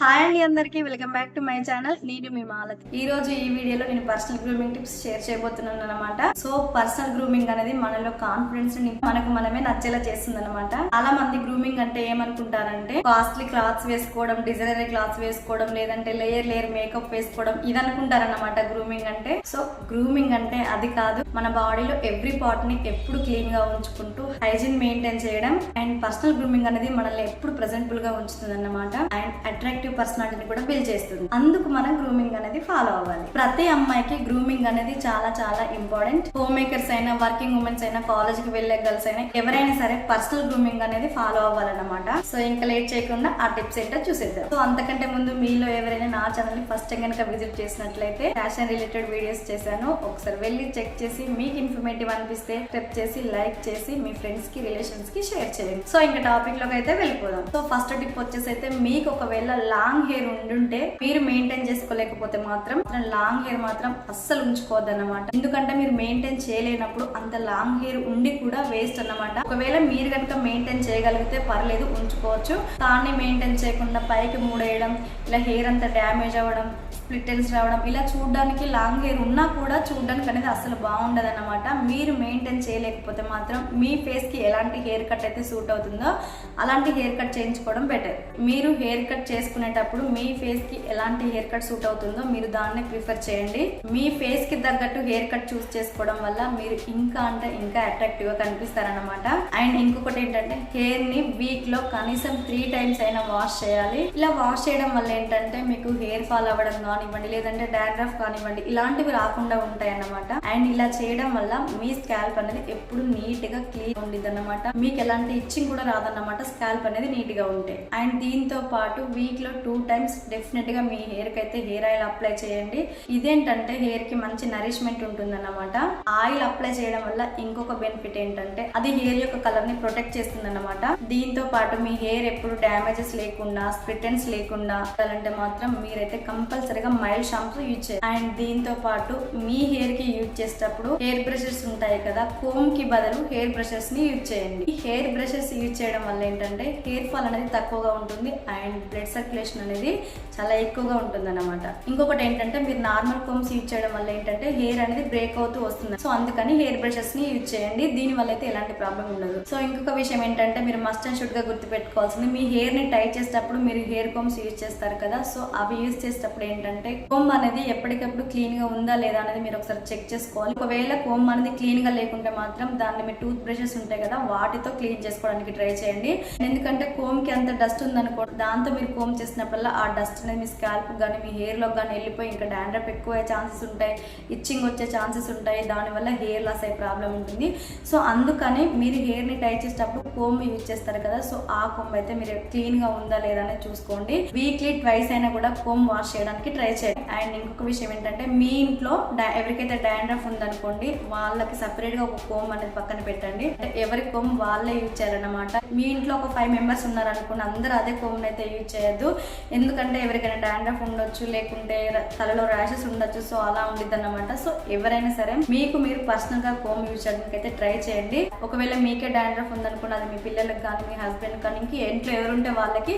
Hi అండి అందరికీ welcome back to my channel. నేను మీ మాలతి. ఈ రోజు ఈ వీడియోలో నేను పర్సనల్ గ్రూమింగ్ టిప్స్ షేర్ చేయబోతున్నాను అనమాట సో పర్సనల్ గ్రూమింగ్ అనేది మనలో కాన్ఫిడెన్స్ని మనకు మనమే నచ్చేలా చేస్తుంది అనమాట చాలా మంది గ్రూమింగ్ అంటే ఏమనుకుంటారంటే కాస్ట్లీ క్లాత్స్ వేసుకోవడం డిజైనర్ క్లాత్స్ వేసుకోవడం లేదంటే లేయర్ లేయర్ మేకప్ వేసుకోవడం ఇది అనుకుంటారన్నమాట గ్రూమింగ్ అంటే. సో గ్రూమింగ్ అంటే అది కాదు. మన బాడీలో ఎవ్రీ పార్ట్ని ఎప్పుడు క్లీన్గా ఉంచుకుంటూ హైజీన్ మెయింటైన్ చేయడం అండ్ పర్సనల్ గ్రూమింగ్ అనేది మనల్ని ఎప్పుడు ప్రెజెంటబుల్గా ఉంచుతుంది అనమాట అండ్ అట్రాక్టివ్ పర్సనాలిటీని కూడా బిల్డ్ చేస్తుంది. అందుకు మనం గ్రూమింగ్ అనేది ఫాలో అవ్వాలి. ప్రతి అమ్మాయికి గ్రూమింగ్ అనేది చాలా చాలా ఇంపార్టెంట్ హోమ్ మేకర్స్ అయినా వర్కింగ్ ఉమెన్స్ అయినా కాలేజ్కి వెళ్ళే గర్ల్స్ అయినా ఎవరైనా సరే పర్సనల్ గ్రూమింగ్ అనేది ఫాలో అవ్వాలన్నమాట. సో ఇంకా లేట్ చేయకుండా ఆ టిప్స్ ఏంటో చూసేద్దాం. సో అంతకంటే ముందు మీలో ఎవరైనా నా ఛానల్ని ఫస్ట్ టైం కనుక విజిట్ చేసినట్లయితే ఫ్యాషన్ రిలేటెడ్ వీడియోస్ చేశాను. ఒకసారి వెళ్ళి చెక్ చేసి మీకు ఇన్ఫర్మేటివ్ అనిపిస్తే స్టెప్ చేసి లైక్ చేసి మీ ఫ్రెండ్స్కి రిలేషన్స్కి షేర్ చేయండి. సో ఇంకా టాపిక్లోకి అయితే వెళ్ళిపోదాం. సో ఫస్ట్ టిప్ వచ్చేసి అయితే మీకు ఒకవేళ లాంగ్ హెయిర్ ఉండుంటే మీరు మెయింటైన్ చేసుకోలేకపోతే మాత్రం లాంగ్ హెయిర్ మాత్రం అస్సలు ఉంచుకోవద్దు అనమాట ఎందుకంటే మీరు మెయింటైన్ చేయలేనప్పుడు అంత లాంగ్ హెయిర్ ఉండి కూడా వేస్ట్ అన్నమాట. ఒకవేళ మీరు కనుక మెయింటైన్ చేయగలిగితే పర్లేదు ఉంచుకోవచ్చు. కానీ మెయింటైన్ చేయకుండా పైకి మూడేయడం ఇలా హెయిర్ అంతా డ్యామేజ్ అవ్వడం స్ప్లిట్ రావడం ఇలా చూడడానికి లాంగ్ హెయిర్ ఉన్నా కూడా చూడడానికి అనేది అసలు బాగుండదు అనమాట మీరు మెయింటైన్ చేయలేకపోతే మాత్రం మీ ఫేస్కి ఎలాంటి హెయిర్ కట్ అయితే సూట్ అవుతుందో అలాంటి హెయిర్ కట్ చేయించుకోవడం బెటర్. మీరు హెయిర్ కట్ చేసుకునేటప్పుడు మీ ఫేస్కి ఎలాంటి హెయిర్ కట్ సూట్ అవుతుందో మీరు దాన్ని ప్రిఫర్ చేయండి. మీ ఫేస్కి తగ్గట్టు హెయిర్ కట్ చూస్ చేసుకోవడం వల్ల మీరు ఇంకా అంటే ఇంకా అట్రాక్టివ్గా కనిపిస్తారనమాట అండ్ ఇంకొకటి ఏంటంటే హెయిర్ని వీక్లో కనీసం త్రీ టైమ్స్ అయినా వాష్ చేయాలి. ఇలా వాష్ చేయడం వల్ల ఏంటంటే మీకు హెయిర్ ఫాల్ అవ్వడం కానివ్వండి లేదంటే డాండ్రఫ్ కానివ్వండి ఇలాంటివి రాకుండా ఉంటాయి అన్నమాట అండ్ ఇలా చేయడం వల్ల మీ స్కాల్ప్ అనేది ఎప్పుడు నీట్గా క్లీన్ ఉండిద్ది అనమాట మీకు ఎలాంటి ఇచ్చింగ్ కూడా రాదన్నమాట స్కాల్ప్ అనేది నీట్గా ఉంటాయి అండ్ దీంతో పాటు వీక్లో టూ టైమ్స్ డెఫినెట్గా మీ హెయిర్కి అయితే హెయిర్ ఆయిల్ అప్లై చేయండి. ఇదేంటంటే హెయిర్కి మంచి నరిష్మెంట్ ఉంటుంది ఆయిల్ అప్లై చేయడం వల్ల ఇంకొక బెనిఫిట్ ఏంటంటే అది హెయిర్ యొక్క కలర్ని ప్రొటెక్ట్ చేస్తుంది అనమాట దీంతో పాటు మీ హెయిర్ ఎప్పుడు డ్యామేజెస్ లేకుండా స్ప్రిటెన్స్ లేకుండా అంటే మాత్రం మీరైతే కంపల్సరీగా మైల్డ్ షాంపూ యూజ్ చేయాలి. అండ్ దీంతో పాటు మీ హెయిర్కి యూజ్ చేసేటప్పుడు హెయిర్ బ్రషెస్ ఉంటాయి కదా కోమ్కి బదులు హెయిర్ బ్రషెస్ని యూజ్ చేయండి. ఈ హెయిర్ బ్రషెస్ యూజ్ చేయడం వల్ల ఏంటంటే హెయిర్ ఫాల్ అనేది తక్కువగా ఉంటుంది అండ్ బ్లడ్ సర్క్యులేషన్ అనేది చాలా ఎక్కువగా ఉంటుంది అనమాట ఇంకొకటి ఏంటంటే మీరు నార్మల్ కోమ్స్ యూజ్ చేయడం వల్ల ఏంటంటే హెయిర్ అనేది బ్రేక్ అవుతూ వస్తుంది. సో అందుకని హెయిర్ బ్రషెస్ని యూజ్ చేయండి. దీని వల్ల అయితే ఎలాంటి ప్రాబ్లం ఉండదు. సో ఇంకొక విషయం ఏంటంటే మీరు మస్ట్ అండ్ షుడ్గా గుర్తు పెట్టుకోవాల్సింది మీ హెయిర్ని టై చేసేటప్పుడు మీరు హెయిర్ కోమ్స్ యూజ్ చేస్తారు కదా సో అవి యూజ్ చేసేటప్పుడు ఏంటంటే కోమ్ అనేది ఎప్పటికప్పుడు క్లీన్గా ఉందా లేదా అనేది మీరు ఒకసారి చెక్ చేసుకోవాలి. ఒకవేళ కోమ్ అనేది క్లీన్గా లేకుంటే మాత్రం దాన్ని మీ టూత్ బ్రషెస్ ఉంటాయి కదా వాటితో క్లీన్ చేసుకోవడానికి ట్రై చేయండి. ఎందుకంటే కోమ్కి అంత డస్ట్ ఉందనుకో దాంతో మీరు కోమ్ చేసినప్పుడల్లా ఆ డస్ట్ అనేది మీ స్కాల్ప్ కానీ మీ హెయిర్లో కానీ వెళ్ళిపోయి ఇంకా డాండ్రప్ ఎక్కువ అయ్యే ఛాన్సెస్ ఉంటాయి ఇచ్చింగ్ వచ్చే ఛాన్సెస్ ఉంటాయి దానివల్ల హెయిర్ లాస్ అయ్యే ప్రాబ్లం ఉంటుంది. సో అందుకని మీరు హెయిర్ని టై చేసేటప్పుడు కోమ్ యూజ్ చేస్తారు కదా సో ఆ కోమ్ అయితే మీరు క్లీన్గా ఉందా లేదా అనేది చూసుకోండి. వీక్లీ ట్వైస్ అయినా కూడా కోమ్ వాష్ చేయడానికి ట్రై చేయండి. అండ్ ఇంకొక విషయం ఏంటంటే మీ ఇంట్లో ఎవరికైతే డాండ్రఫ్ ఉందనుకోండి వాళ్ళకి సపరేట్గా ఒక కోమ్ అనేది పక్కన పెట్టండి. అంటే ఎవరి కోమ్ వాళ్ళే యూజ్ చేయాలన్నమాట. మీ ఇంట్లో ఒక ఫైవ్ మెంబర్స్ ఉన్నారనుకోండి అందరూ అదే కోమ్ అయితే యూజ్ చేయొద్దు. ఎందుకంటే ఎవరికైనా డాండ్రఫ్ ఉండొచ్చు లేకుంటే తలలో ర్యాషెస్ ఉండొచ్చు సో అలా ఉండిద్ది అనమాట సో ఎవరైనా సరే మీకు మీరు పర్సనల్గా కోమ్ యూజ్ చేయడానికి అయితే ట్రై చేయండి. ఒకవేళ మీకే డాండ్రఫ్ ఉందనుకోండి అది మీ పిల్లలకు కానీ మీ హస్బెండ్ కానీ ఇంక ఇంట్లో ఎవరుంటే వాళ్ళకి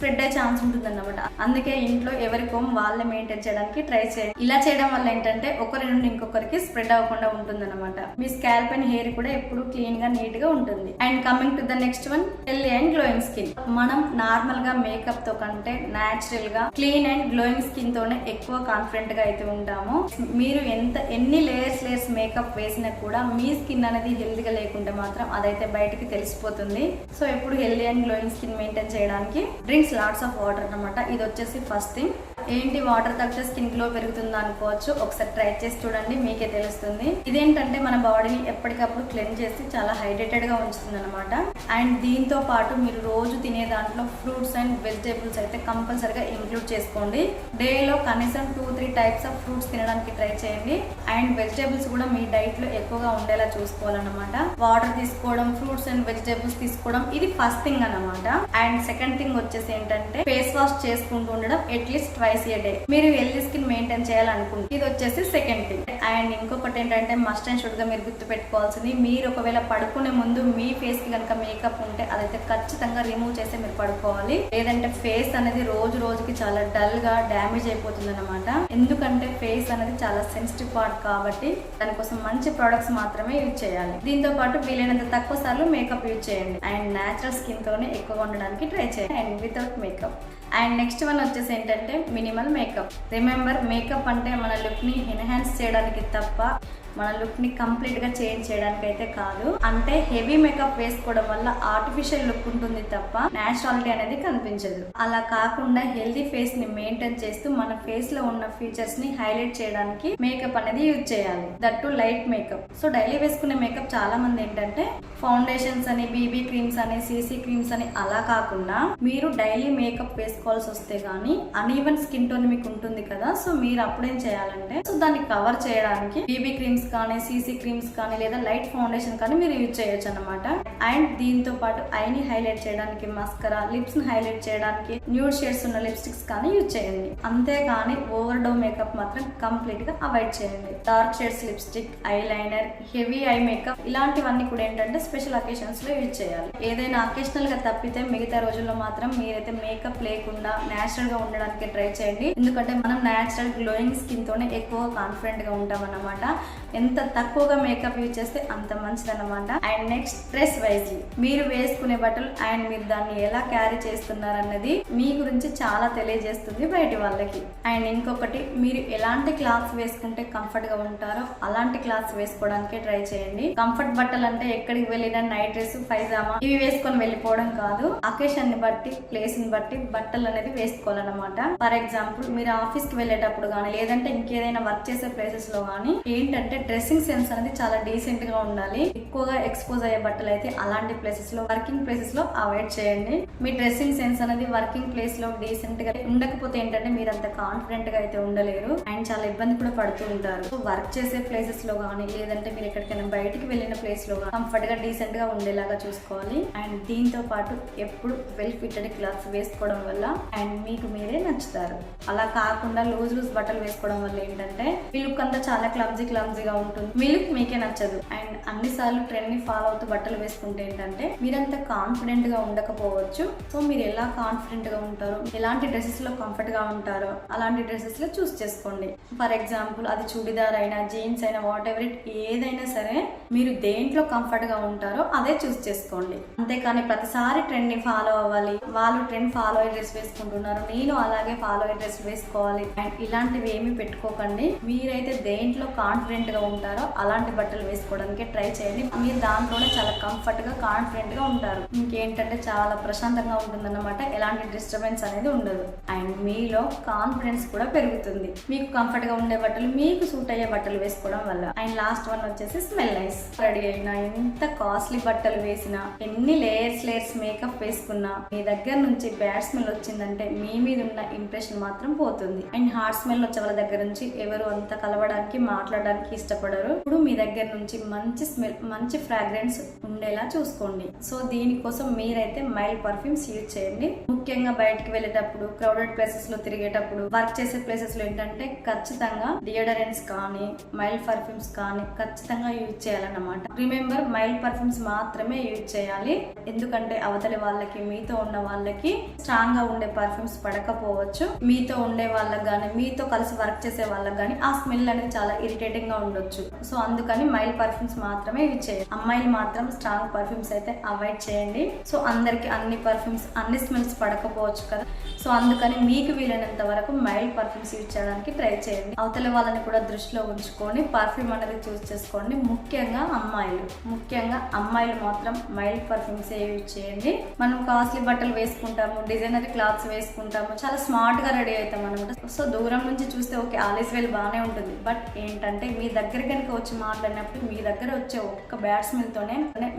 స్ప్రెడ్ అయ్యే ఛాన్స్ ఉంటుంది అన్నమాట అందుకే ఇంట్లో ఎవరి కోమ్ వాళ్ళే మెయింటైన్ చేయడానికి ట్రై చేయండి. ఇలా చేయడం వల్ల ఏంటంటే ఒకరి నుండి ఇంకొకరికి స్ప్రెడ్ అవ్వకుండా ఉంటుంది అనమాట మీ స్కాల్ప్ అండ్ హెయిర్ కూడా ఎప్పుడు క్లీన్గా నీట్గా ఉంటుంది. And coming to the next one healthy and glowing skin మనం నార్మల్గా మేకప్తో కంటే న్యాచురల్గా క్లీన్ అండ్ గ్లోయింగ్ స్కిన్ తోనే ఎక్కువ కాన్ఫిడెంట్గా అయితే ఉంటాము. మీరు ఎంత ఎన్ని లేయర్స్ లేయర్స్ మేకప్ వేసినా కూడా మీ స్కిన్ అనేది హెల్దీగా లేకుంటే మాత్రం అదైతే బయటికి తెలిసిపోతుంది. సో ఎప్పుడు healthy and glowing skin maintain చేయడానికి డ్రింక్స్ లాట్స్ ఆఫ్ వాటర్ అన్నమాట. ఇది వచ్చేసి ఫస్ట్ థింగ్ ఏంటి వాటర్ తగ్గితే స్కిన్ గ్లో పెరుగుతుందా అనుకోవచ్చు. ఒకసారి ట్రై చేసి చూడండి మీకే తెలుస్తుంది. ఇదేంటంటే మన బాడీని ఎప్పటికప్పుడు క్లెన్ చేసి చాలా హైడ్రేటెడ్గా ఉంచుతుంది అనమాట అండ్ దీంతో పాటు మీరు రోజు తినే దాంట్లో ఫ్రూట్స్ అండ్ వెజిటేబుల్స్ అయితే కంపల్సరిగా ఇంక్లూడ్ చేసుకోండి. డేలో కనీసం two three types of fruits తినడానికి ట్రై చేయండి. అండ్ వెజిటేబుల్స్ కూడా మీ డైట్లో ఎక్కువగా ఉండేలా చూసుకోవాలన్నమాట. వాటర్ తీసుకోవడం ఫ్రూట్స్ అండ్ వెజిటేబుల్స్ తీసుకోవడం ఇది ఫస్ట్ థింగ్ అన్నమాట. అండ్ సెకండ్ థింగ్ వచ్చేసి ఏంటంటే ఫేస్ వాష్ చేసుకుంటూ ఉండడం at least twice a day మీరు హెల్దీ స్కిన్ మెయింటైన్ చేయాలనుకుంటే ఇది వచ్చేసి సెకండ్ థింగ్ అండ్ ఇంకొకటి ఏంటంటే మస్ట్ అండ్ షుడ్గా మీరు గుర్తు పెట్టుకోవాల్సింది మీరు ఒకవేళ పడుకునే ముందు మీ ఫేస్కి కనుక మేకప్ ఉంటే అదైతే ఖచ్చితంగా రిమూవ్ చేసి మీరు పడుకోవాలి. లేదంటే ఫేస్ అనేది రోజు రోజుకి చాలా డల్గా డ్యామేజ్ అయిపోతుంది అనమాట ఎందుకంటే ఫేస్ అనేది చాలా సెన్సిటివ్ పార్ట్ కాబట్టి దానికోసం మంచి ప్రొడక్ట్స్ మాత్రమే యూజ్ చేయాలి. దీంతో పాటు వీలైనంత తక్కువ సార్లు మేకప్ యూజ్ చేయండి. అండ్ నేచురల్ స్కిన్ తోనే ఎక్కువగా ఉండడానికి ట్రై చేయండి. And without makeup and next one వచ్చేసి ఏంటంటే మినిమల్ మేకప్. రిమెంబర్ మేకప్ అంటే మన లుక్ని ఎన్హాన్స్ చేయడానికి తప్ప మన లుక్ని చేంజ్ చేయడానికి అయితే కాదు. అంటే హెవీ మేకప్ వేసుకోవడం వల్ల ఆర్టిఫిషియల్ లుక్ ఉంటుంది తప్ప నేచురాలిటీ అనేది కనిపించదు. అలా కాకుండా హెల్దీ ఫేస్ని మెయింటైన్ చేస్తూ మన ఫేస్లో ఉన్న ఫీచర్స్ని హైలైట్ చేయడానికి మేకప్ అనేది యూజ్ చేయాలి. That to light makeup so daily వేసుకునే మేకప్ చాలా మంది ఏంటంటే ఫౌండేషన్స్ అని బీబీ క్రీమ్స్ అని సీసీ క్రీమ్స్ అని అలా కాకుండా మీరు డైలీ మేకప్ వేసుకోవాల్సి వస్తే కానీ అన్ఈవెన్ స్కిన్ టోన్ మీకు ఉంటుంది కదా. సో మీరు అప్పుడేం చేయాలంటే సో దాన్ని కవర్ చేయడానికి బీబీ క్రీమ్స్ కానీ సీసీ క్రీమ్స్ కానీ లేదా లైట్ ఫౌండేషన్ కానీ మీరు యూజ్ చేయొచ్చు అనమాట అండ్ దీంతో పాటు ఐని హైలైట్ చేయడానికి మస్కరా లిప్స్ని హైలైట్ చేయడానికి న్యూడ్ షేడ్స్ ఉన్న లిప్స్టిక్స్ కానీ యూజ్ చేయండి. అంతేకాని ఓవర్ డో మేకప్ మాత్రం కంప్లీట్గా అవాయిడ్ చేయండి. Dark shades lipstick eyeliner heavy eye makeup ఇలాంటివన్నీ కూడా ఏంటంటే స్పెషల్ అకేషన్స్లో యూజ్ చేయాలి. ఏదైనా అకేషనల్గా తప్పితే మిగతా రోజుల్లో మాత్రం మీరైతే మేకప్ లేకుండా న్యాచురల్గా ఉండడానికి ట్రై చేయండి. ఎందుకంటే మనం నేచురల్ గ్లోయింగ్ స్కిన్ తోనే ఎక్కువ కాన్ఫిడెంట్గా ఉంటాం అన్నమాట ఎంత తక్కువగా మేకప్ యూజ్ చేస్తే అంత మంచిది అనమాట అండ్ నెక్స్ట్ డ్రెస్ వైజ్ మీరు వేసుకునే బట్టలు అండ్ మీరు దాన్ని ఎలా క్యారీ చేస్తున్నారు అన్నది మీ గురించి చాలా తెలియజేస్తుంది బయటి వాళ్ళకి. అండ్ ఇంకొకటి మీరు ఎలాంటి క్లాత్స్ వేసుకుంటే కంఫర్ట్గా ఉంటారో అలాంటి క్లాత్స్ వేసుకోవడానికి ట్రై చేయండి. కంఫర్ట్ బట్టలు అంటే ఎక్కడికి వెళ్ళినా నైట్ డ్రెస్ పైజామా ఇవి వేసుకొని వెళ్ళిపోవడం కాదు. అకేషన్ని బట్టి ప్లేస్ని బట్టి బట్టలు అనేది వేసుకోవాలన్నమాట. ఫర్ ఎగ్జాంపుల్ మీరు ఆఫీస్కి వెళ్ళేటప్పుడు కానీ లేదంటే ఇంకేదైనా వర్క్ చేసే ప్లేసెస్లో కానీ ఏంటంటే డ్రెస్సింగ్ సెన్స్ అనేది చాలా డీసెంట్గా ఉండాలి. ఎక్కువగా ఎక్స్పోజ్ అయ్యే బట్టలు అయితే అలాంటి ప్లేసెస్లో వర్కింగ్ ప్లేసెస్లో అవాయిడ్ చేయండి. మీ డ్రెస్సింగ్ సెన్స్ అనేది వర్కింగ్ ప్లేస్లో డీసెంట్గా ఉండకపోతే ఏంటంటే మీరు అంత కాన్ఫిడెంట్గా అయితే ఉండలేరు. అండ్ చాలా ఇబ్బంది కూడా పడుతూ ఉంటారు. వర్క్ చేసే ప్లేసెస్లో కానీ లేదంటే మీరు ఎక్కడికైనా బయటికి వెళ్ళిన ప్లేస్లో కంఫర్ట్గా డీసెంట్గా ఉండేలాగా చూసుకోవాలి. అండ్ దీంతో పాటు ఎప్పుడు వెల్ ఫిట్టెడ్ క్లాత్స్ వేసుకోవడం వల్ల అండ్ మీకు మీరే నచ్చుతారు. అలా కాకుండా లూజ్ లూజ్ బట్టలు వేసుకోవడం వల్ల ఏంటంటే మీ లుక్ అంతా చాలా క్లమ్జీ క్లమ్జీగా ఉంటుంది. మీ లుక్ మీకే నచ్చదు. అండ్ అన్ని సార్లు ట్రెండ్ని ఫాలో అవుతూ బట్టలు వేసుకుంటే ఏంటంటే మీరంత కాన్ఫిడెంట్గా ఉండకపోవచ్చు. సో మీరు ఎలా కాన్ఫిడెంట్గా ఉంటారో ఎలాంటి డ్రెస్సెస్లో కంఫర్ట్గా ఉంటారో అలాంటి డ్రెస్సెస్లో చూస్ చేసుకోండి. ఫర్ ఎగ్జాంపుల్ అది చూడిదార్ అయినా జీన్స్ అయినా వాట్ ఎవర్ ఇట్ ఏదైనా సరే మీరు దేంట్లో కంఫర్ట్గా ఉంటారో అదే చూస్ చేసుకోండి. అంతేకాని ప్రతిసారి ట్రెండ్ని ఫాలో అవ్వాలి. వాళ్ళు ట్రెండ్ ఫాలో అయ్యే డ్రెస్ వేసుకుంటున్నారు. నేను అలాగే ఫాలో అయ్యే డ్రెస్ వేసుకోవాలి. అండ్ ఇలాంటివి ఏమి పెట్టుకోకండి. మీరైతే దేంట్లో కాన్ఫిడెంట్గా ఉంటారో అలాంటి బట్టలు వేసుకోవడానికి ట్రై చేయండి. మీరు దాంట్లోనే చాలా కంఫర్ట్గా కాన్ఫిడెంట్గా ఉంటారు. ఇంకేంటంటే చాలా ప్రశాంతంగా ఉంటుందన్నమాట. ఎలాంటి డిస్టర్బెన్స్ అనేది ఉండదు. అండ్ మీలో కాన్ఫిడెన్స్ కూడా పెరుగుతుంది. మీకు కంఫర్ట్గా ఉండే బట్టలు మీకు సూట్ అయ్యే బట్టలు వేసుకోవడం వల్ల. అండ్ లాస్ట్ వన్ వచ్చేసి స్మెల్ నైస్ రెడీ అయినా ఎంత కాస్ట్లీ బట్టలు వేసినా ఎన్ని లేయర్స్ లేయర్స్ మేకప్ వేసుకున్నా మీ దగ్గర నుంచి బ్యాడ్ స్మెల్ వచ్చిందంటే మీ మీద ఉన్న ఇంప్రెషన్ మాత్రం పోతుంది. అండ్ హార్ట్ స్మెల్ వచ్చే వాళ్ళ దగ్గర నుంచి ఎవరు అంత కలవడానికి మాట్లాడడానికి ఇష్టపడరు. ఇప్పుడు మీ దగ్గర నుంచి మంచి స్మెల్ మంచి ఫ్రాగ్రెన్స్ ఉండేలా చూసుకోండి. సో దీనికోసం మీరైతే మైల్డ్ పర్ఫ్యూమ్స్ యూజ్ చేయండి. ముఖ్యంగా బయటకు వెళ్ళేటప్పుడు క్రౌడెడ్ ప్లేసెస్లో తిరిగేటప్పుడు వర్క్ చేసే ప్లేసెస్లో ఏంటంటే ఖచ్చితంగా డియోడరెంట్స్ కానీ మైల్డ్ పర్ఫ్యూమ్స్ కానీ ఖచ్చితంగా యూజ్ చేయాలన్నమాట. రిమెంబర్ మైల్డ్ పర్ఫ్యూమ్స్ మాత్రమే యూజ్ చేయాలి. ఎందుకంటే అవతలి వాళ్ళకి మీతో ఉన్న వాళ్ళకి స్ట్రాంగ్గా ఉండే పర్ఫ్యూమ్స్ పడకపోవచ్చు. మీతో ఉండే వాళ్ళకి కానీ మీతో కలిసి వర్క్ చేసే వాళ్ళకి కానీ ఆ స్మెల్ అనేది చాలా ఇరిటేటింగ్గా ఉండొచ్చు. సో అందుకని మైల్డ్ పర్ఫ్యూమ్స్ మాత్రమే యూజ్ చేయాలి. అమ్మాయిలు మాత్రం స్ట్రాంగ్ పర్ఫ్యూమ్స్ అయితే అవాయిడ్ చేయండి. సో అందరికి అన్ని పర్ఫ్యూమ్స్ అన్ని స్మెల్స్ పడకపోవచ్చు కదా. సో అందుకని మీకు వీలైనంత వరకు మైల్డ్ పర్ఫ్యూమ్స్ యూజ్ చేయడానికి ట్రై చేయండి. అవతల వాళ్ళని కూడా దృష్టిలో ఉంచుకొని పర్ఫ్యూమ్ అనేది చూస్ చేసుకోండి. ముఖ్యంగా అమ్మాయిలు. ముఖ్యంగా అమ్మాయిలు మాత్రం మైల్డ్ పర్ఫ్యూమ్స్ యూజ్ చేయండి. మనం కాస్ట్లీ బట్టలు వేసుకుంటాము డిజైనర్ క్లాత్స్ వేసుకుంటాము చాలా స్మార్ట్గా రెడీ అవుతాం అనమాట సో దూరం నుంచి చూస్తే ఓకే ఆలీస్ వెల్ బాగానే ఉంటుంది. బట్ ఏంటంటే మీ దగ్గర కనుక వచ్చి మాట్లాడినప్పుడు మీ దగ్గర వచ్చే ఒక్క బ్యాట్స్మెన్ తోనే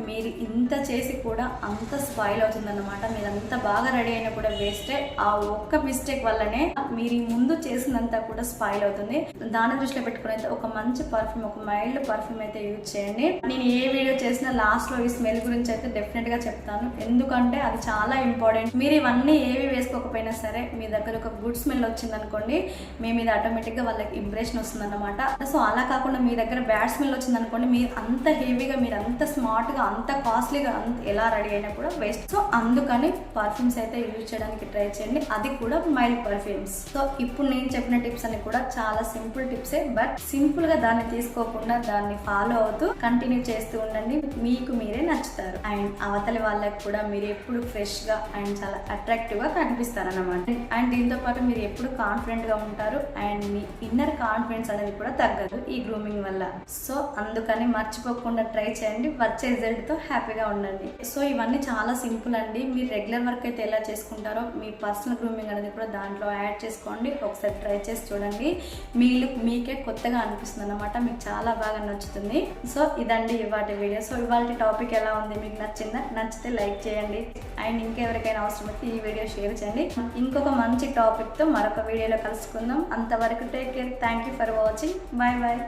మీరు ఇంత చేసి కూడా అంత స్పాయిల్ అవుతుంది అనమాట మీరు అంత బాగా రెడీ అయినా కూడా వేస్టే. ఆ ఒక్క మిస్టేక్ వల్లనే మీరు ముందు చేసినంత కూడా స్పాయిల్ అవుతుంది. దాని దృష్టిలో పెట్టుకుని అయితే ఒక మంచి పర్ఫ్యూమ్ ఒక మైల్డ్ పర్ఫ్యూమ్ అయితే యూజ్ చేయండి. నేను ఏ వీడియో చేసినా లాస్ట్లో ఈ స్మెల్ గురించి అయితే డెఫినెట్గా చెప్తాను. ఎందుకంటే అది చాలా ఇంపార్టెంట్. మీరు ఇవన్నీ ఏవి వేసుకోకపోయినా సరే మీ దగ్గర ఒక గుడ్ స్మెల్ వచ్చింది అనుకోండి మీ మీద ఆటోమేటిక్గా వాళ్ళకి ఇంప్రెషన్ వస్తుంది అనమాట సో అలా కాకుండా మీ దగ్గర బ్యాడ్ స్మెల్ వచ్చింది అనుకోండి మీరు అంత హెవీగా మీరు అంత స్మార్ట్గా అంత కాస్ట్లీగా అంత ఎలా రెడీ అయినా కూడా వేస్ట్. సో అందుకని పర్ఫ్యూమ్స్ అయితే యూజ్ చేయడానికి ట్రై చేయండి. అది కూడా మైల్డ్ పర్ఫ్యూమ్స్. సో ఇప్పుడు నేను చెప్పిన టిప్స్ అన్ని కూడా చాలా సింపుల్ టిప్సే. బట్ సింపుల్గా దాన్ని తీసుకోకుండా దాన్ని ఫాలో అవుతూ కంటిన్యూ చేస్తూ ఉండండి. మీకు మీరే నచ్చుతారు. అండ్ అవతలి వాళ్ళకి కూడా మీరు ఎప్పుడు ఫ్రెష్గా అండ్ చాలా అట్రాక్టివ్గా కనిపిస్తారన్నమాట. అండ్ దీంతో పాటు మీరు ఎప్పుడు కాన్ఫిడెంట్గా ఉంటారు. అండ్ మీ ఇన్నర్ కాన్ఫిడెన్స్ అనేది కూడా తగ్గదు ఈ గ్రూమింగ్ వల్ల. సో అందుకని మర్చిపోకుండా ట్రై చేయండి. వచ్చే రిజల్ట్తో హ్యాపీగా ఉండండి. సో ఇవన్నీ చాలా సింపుల్ అండి. మీరు రెగ్యులర్ వర్క్ అయితే ఎలా చేస్తారు? చేసుకుంటారో మీ పర్సనల్ గ్రూమింగ్ అనేది కూడా దాంట్లో యాడ్ చేసుకోండి. ఒకసారి ట్రై చేసి చూడండి. మీ లుక్ మీకే కొత్తగా అనిపిస్తుంది అనమాట మీకు చాలా బాగా నచ్చుతుంది. సో ఇదండి ఇవాటి వీడియో సో ఇవాళ టాపిక్ ఎలా ఉంది? మీకు నచ్చిందా? నచ్చితే లైక్ చేయండి. అండ్ ఇంకెవరికైనా అవసరం అయితే ఈ వీడియో షేర్ చేయండి. ఇంకొక మంచి టాపిక్తో మరొక వీడియోలో కలుసుకుందాం. అంతవరకు take care thank you for watching bye bye